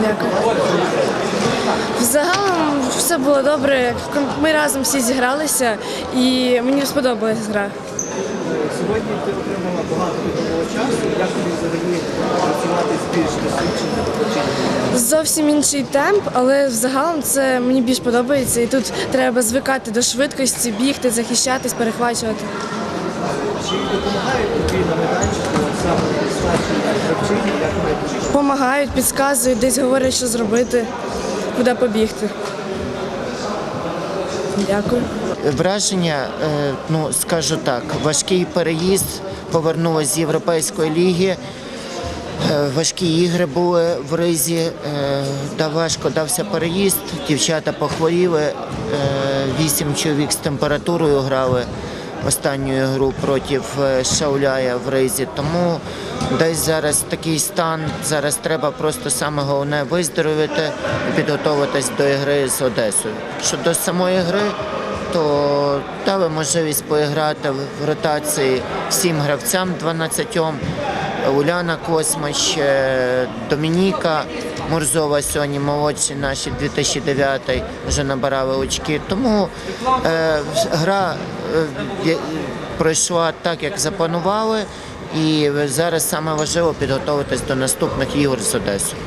Дякую. Загалом все було добре. Ми разом всі зігралися і мені сподобалась гра. Сьогодні ти отримала багато ігрового часу. Як тобі взагалі працювати з більш досвідченими? Зовсім інший темп, але загалом це мені більш подобається. І тут треба звикати до швидкості, бігти, захищатись, перехвачувати. Чи допомагають тобі на майданчику саме Помагають, підказують, десь говорять, що зробити, куди побігти. Дякую. Враження, е, ну скажу так, важкий переїзд, повернулася з Європейської ліги. Е, Важкі ігри були в ризі, е, да важко дався переїзд. Дівчата похворіли, вісім чоловік з температурою грали останню гру проти е, Шауляя в ризі. Тому десь зараз такий стан. Зараз треба просто саме головне виздоровити і підготуватись до ігри з Одесою. Щодо самої гри, то дали можливість поіграти в ротації всім гравцям 12 Уляна Космич, е, Домініка Мурзова сьогодні молодші наші 2009 вже набирали очки. Тому е, гра пройшла так, як запланували, і зараз саме важливо підготуватись до наступних ігор з Одесою.